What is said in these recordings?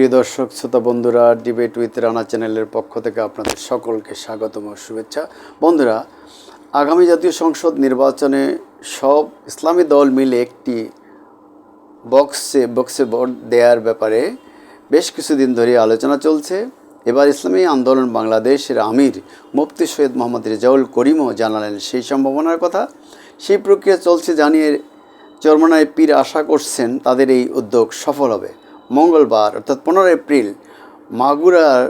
প্রিয় দর্শক, শ্রোতা বন্ধুরা ডিবেট উইথ রানা চ্যানেলের পক্ষ থেকে আপনাদের সকলকে স্বাগতম ও শুভেচ্ছা। বন্ধুরা, আগামী জাতীয় সংসদ নির্বাচনে সব ইসলামী দল মিলে একটি বক্সে বক্সে ভোট দেওয়ার ব্যাপারে বেশ কিছুদিন ধরে আলোচনা চলছে। এবার ইসলামী আন্দোলন বাংলাদেশের আমির মুফতি সৈয়দ মোহাম্মদ রেজাউল করিমও জানালেন সেই সম্ভাবনার কথা। সেই প্রক্রিয়া চলছে জানিয়ে চরমনায় পীর আশা করছেন তাদের এই উদ্যোগ সফল হবে। মঙ্গলবার, অর্থাৎ পনেরো এপ্রিল, মাগুরার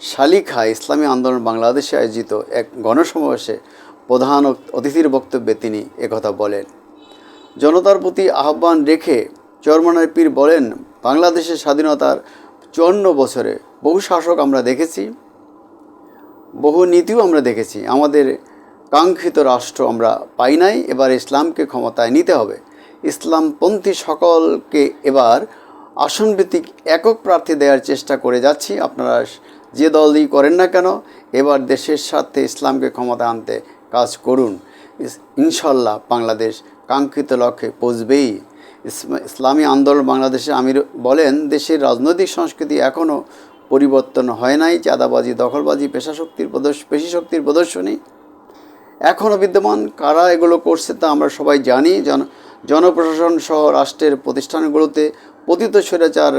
শালিখা ইসলামী আন্দোলন বাংলাদেশে আয়োজিত এক গণসমাবেশে প্রধান অতিথির বক্তব্যে তিনি একথা বলেন। জনতার প্রতি আহ্বান রেখে চরমনার পীর বলেন, বাংলাদেশের স্বাধীনতার চুয়ান্ন বছরে বহু শাসক আমরা দেখেছি, বহু নীতিও আমরা দেখেছি। আমাদের কাঙ্ক্ষিত রাষ্ট্র আমরা পাই নাই, এবার ইসলামকে ক্ষমতায় নিতে হবে। ইসলামপন্থী সকলকে এবার আসনভিত্তিক একক প্রার্থী দেওয়ার চেষ্টা করে যাচ্ছি। আপনারা যে দল দলই করেন না কেন, এবার দেশের স্বার্থে ইসলামকে ক্ষমতা আনতে কাজ করুন। ইনশাল্লাহ বাংলাদেশ কাঙ্ক্ষিত লক্ষ্যে পৌঁছবেই। ইসলামী আন্দোলন বাংলাদেশে আমির বলেন, দেশের রাজনৈতিক সংস্কৃতি এখনও পরিবর্তন হয় নাই। চাঁদাবাজি, দখলবাজি পেশাশক্তির প্রদর্শ পেশিশক্তির প্রদর্শনী এখনও বিদ্যমান। কারা এগুলো করছে তা আমরা সবাই জানি। জন, জনপ্রশাসন সহ রাষ্ট্রের প্রতিষ্ঠানগুলোতে পতিত স্বৈরাচার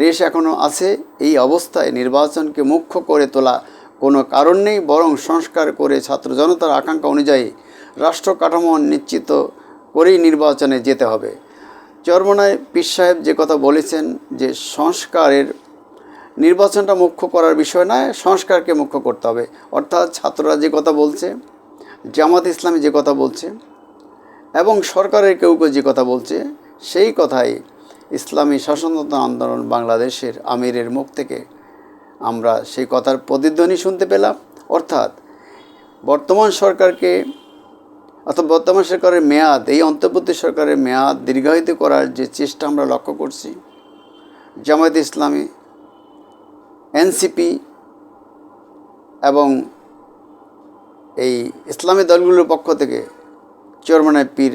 রেশ এখনও আছে। এই অবস্থায় নির্বাচনকে মুখ্য করে তোলা কোনো কারণ নেই, বরং সংস্কার করে ছাত্র জনতার আকাঙ্ক্ষা অনুযায়ী রাষ্ট্র কাঠামো নিশ্চিত করেই নির্বাচনে যেতে হবে। চরমনায় পীর সাহেব যে কথা বলেছেন যে সংস্কারের নির্বাচনটা মুখ্য করার বিষয় নয়, সংস্কারকে মুখ্য করতে হবে। অর্থাৎ ছাত্ররা যে কথা বলছে, জামাত ইসলামী যে কথা বলছে, এবং সরকারের কেউ কেউ যে কথা বলছে, সেই কথাই ইসলামী শাসনতন্ত্র আন্দোলন বাংলাদেশের আমিরের মুখ থেকে আমরা সেই কথার প্রতিধ্বনি শুনতে পেলাম। অর্থাৎ বর্তমান সরকারকে অর্থাৎ বর্তমান সরকারের মেয়াদ, এই অন্তর্বর্তী সরকারের মেয়াদ দীর্ঘায়িত করার যে চেষ্টা আমরা লক্ষ্য করছি, জামায়াত ইসলামী, এনসিপি এবং এই ইসলামী দলগুলোর পক্ষ থেকে চরমানায় পীর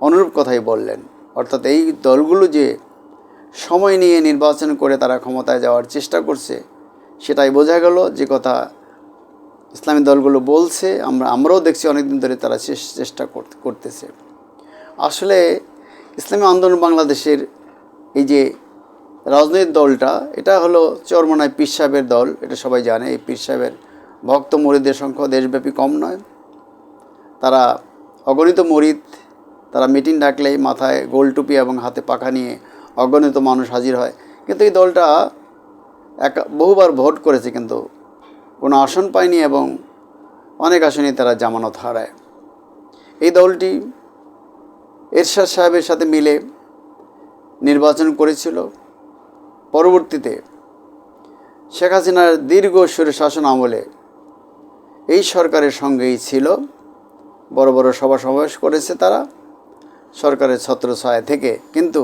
অনুরূপ কথাই বললেন। অর্থাৎ এই দলগুলো যে সময় নিয়ে নির্বাচন করে তারা ক্ষমতায় যাওয়ার চেষ্টা করছে, সেটাই বোঝা গেল যে কথা ইসলামী দলগুলো বলছে, আমরা, আমরাও দেখছি অনেকদিন ধরে তারা চেষ্টা করতে- করতেছে। আসলে ইসলামী আন্দোলন বাংলাদেশের এই যে রাজনৈতিক দলটা, এটা হলো চরমনায় পীর সাহেবের দল, এটা সবাই জানে, এই পীর সাহেবের ভক্ত মরিদের সংখ্যা দেশব্যাপী কম নয়। তারা অগণিত মরিদ তারা মিটিং ডাকলেই মাথায় গোল টুপি এবং হাতে পাখা নিয়ে অগণিত মানুষ হাজির হয়। কিন্তু এই দলটা এক, বহুবার ভোট করেছে কিন্তু কোনো আসন পায়নি এবং অনেক আসনেই তারা জামানত হারায়। এই দলটি এরশাদ সাহেবের সাথে মিলে নির্বাচন করেছিল। পরবর্তীতে শেখ হাসিনার দীর্ঘ সুরে শাসন আমলে এই সরকারের সঙ্গেই ছিল। বড় বড় সভা সমাবেশ করেছে তারা। সরকারের ছত্রছায়া থেকে। কিন্তু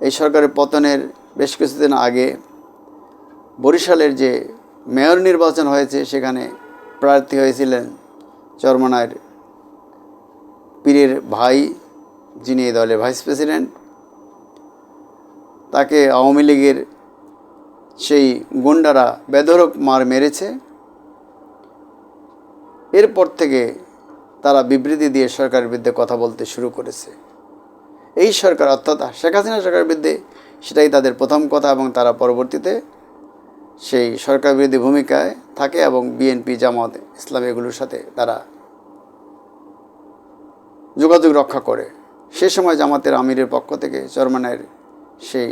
এই সরকারের পতনের বেশ কিছুদিন আগে বরিশালের যে মেয়র নির্বাচন হয়েছে, সেখানে প্রার্থী হয়েছিলেন চরমনায়ের পীরের ভাই, যিনি এই দলের ভাইস প্রেসিডেন্ট। তাকে আওয়ামী লীগের সেই গুন্ডারা বেধরক মার মেরেছে। এরপর থেকে তারা বিবৃতি দিয়ে সরকারের বিরুদ্ধে কথা বলতে শুরু করেছে। এই সরকার অর্থাৎ শেখ হাসিনা সরকারের বিরুদ্ধে সেটাই তাদের প্রথম কথা এবং তারা পরবর্তীতে সেই সরকার বিরোধী ভূমিকায় থাকে এবং বিএনপি, জামাত, ইসলাম এগুলোর সাথে তারা যোগাযোগ রক্ষা করে। সে সময় জামাতের আমিরের পক্ষ থেকে চরমানের সেই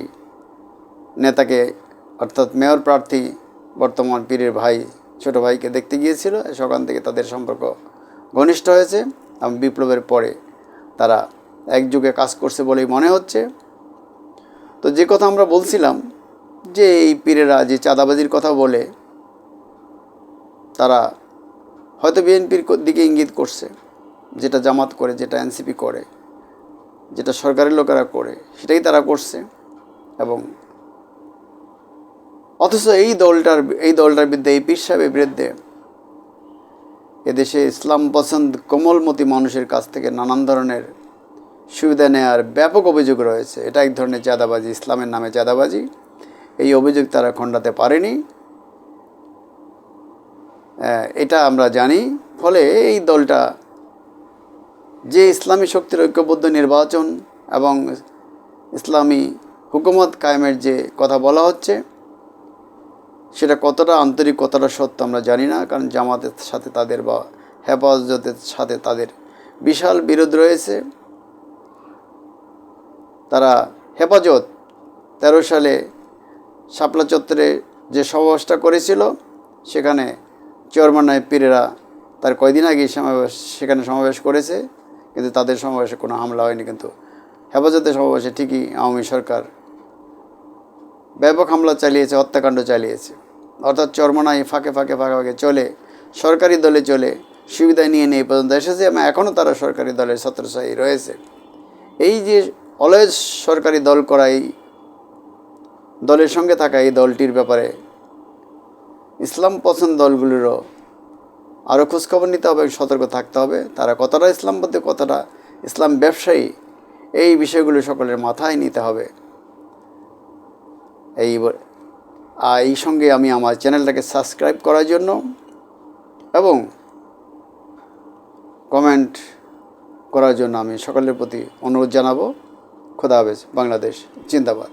নেতাকে অর্থাৎ মেয়র প্রার্থী বর্তমান পীরের ভাই, ছোট ভাইকে দেখতে গিয়েছিল। সেখান থেকে তাদের সম্পর্ক ঘনিষ্ঠ হয়েছে এবং বিপ্লবের পরে তারা একযুগে কাজ করছে বলেই মনে হচ্ছে। তো যে কথা আমরা বলছিলাম যে এই পীরেরা যে চাঁদাবাজির কথা বলে, তারা হয়তো বিএনপির দিকে ইঙ্গিত করছে, যেটা জামাত করে, যেটা এনসিপি করে, যেটা সরকারের লোকেরা করে, সেটাই তারা করছে এবং অথচ এই দলটার এই দলটার বিরুদ্ধে, এই পীর সাহেবের বিরুদ্ধে এদেশে ইসলাম পছন্দ কোমলমতি মানুষের কাছ থেকে নানান ধরনের সুবিধা নেওয়ার ব্যাপক অভিযোগ রয়েছে। এটা এক ধরনের চাঁদাবাজি, ইসলামের নামে চাঁদাবাজি। এই অভিযোগ তারা খণ্ডাতে পারেনি। এটা আমরা জানি। ফলে এই দলটা যে ইসলামী শক্তির ঐক্যবদ্ধ নির্বাচন এবং ইসলামী হুকুমত কায়েমের যে কথা বলা হচ্ছে সেটা কতটা আন্তরিক, কতটা সত্য আমরা জানি না, কারণ জামাতের সাথে তাদের বা হেফাজতের সাথে তাদের বিশাল বিরোধ রয়েছে। তারা হেফাজত, তেরো সালে শাপলা চত্বরে যে সমাবেশটা করেছিল, সেখানে চেয়ারম্যান পীরেরা তার কয়দিন আগে সমাবেশ, সেখানে সমাবেশ করেছে, কিন্তু তাদের সমাবেশে কোনো হামলা হয়নি, কিন্তু হেফাজতের সমাবেশে ঠিকই আওয়ামী সরকার ব্যাপক হামলা চালিয়েছে, হত্যাকাণ্ড চালিয়েছে। অর্থাৎ চরমনাই ফাঁকে ফাঁকে ফাঁকে ফাঁকে চলে, সরকারি দলে চলে সুবিধা নিয়ে নিয়ে পর্যন্ত এসেছে এবং এখনও তারা সরকারি দলের ছত্রছায়ী রয়েছে। এই যে অলয়েজ সরকারি দল করা এই দলের সঙ্গে থাকা এই দলটির ব্যাপারে ইসলাম পছন্দ দলগুলিরও আরও খোঁজখবর নিতে হবে, সতর্ক থাকতে হবে। তারা কতটা ইসলামপন্থী, কতটা ইসলাম ব্যবসায়ী, এই বিষয়গুলো সকলের মাথায় নিতে হবে। এই এই সঙ্গে আমি আমার চ্যানেলটাকে সাবস্ক্রাইব করার জন্য এবং কমেন্ট করার জন্য আমি সকলের প্রতি অনুরোধ জানাব। খোদা হাফেজ, বাংলাদেশ, জিন্দাবাদ।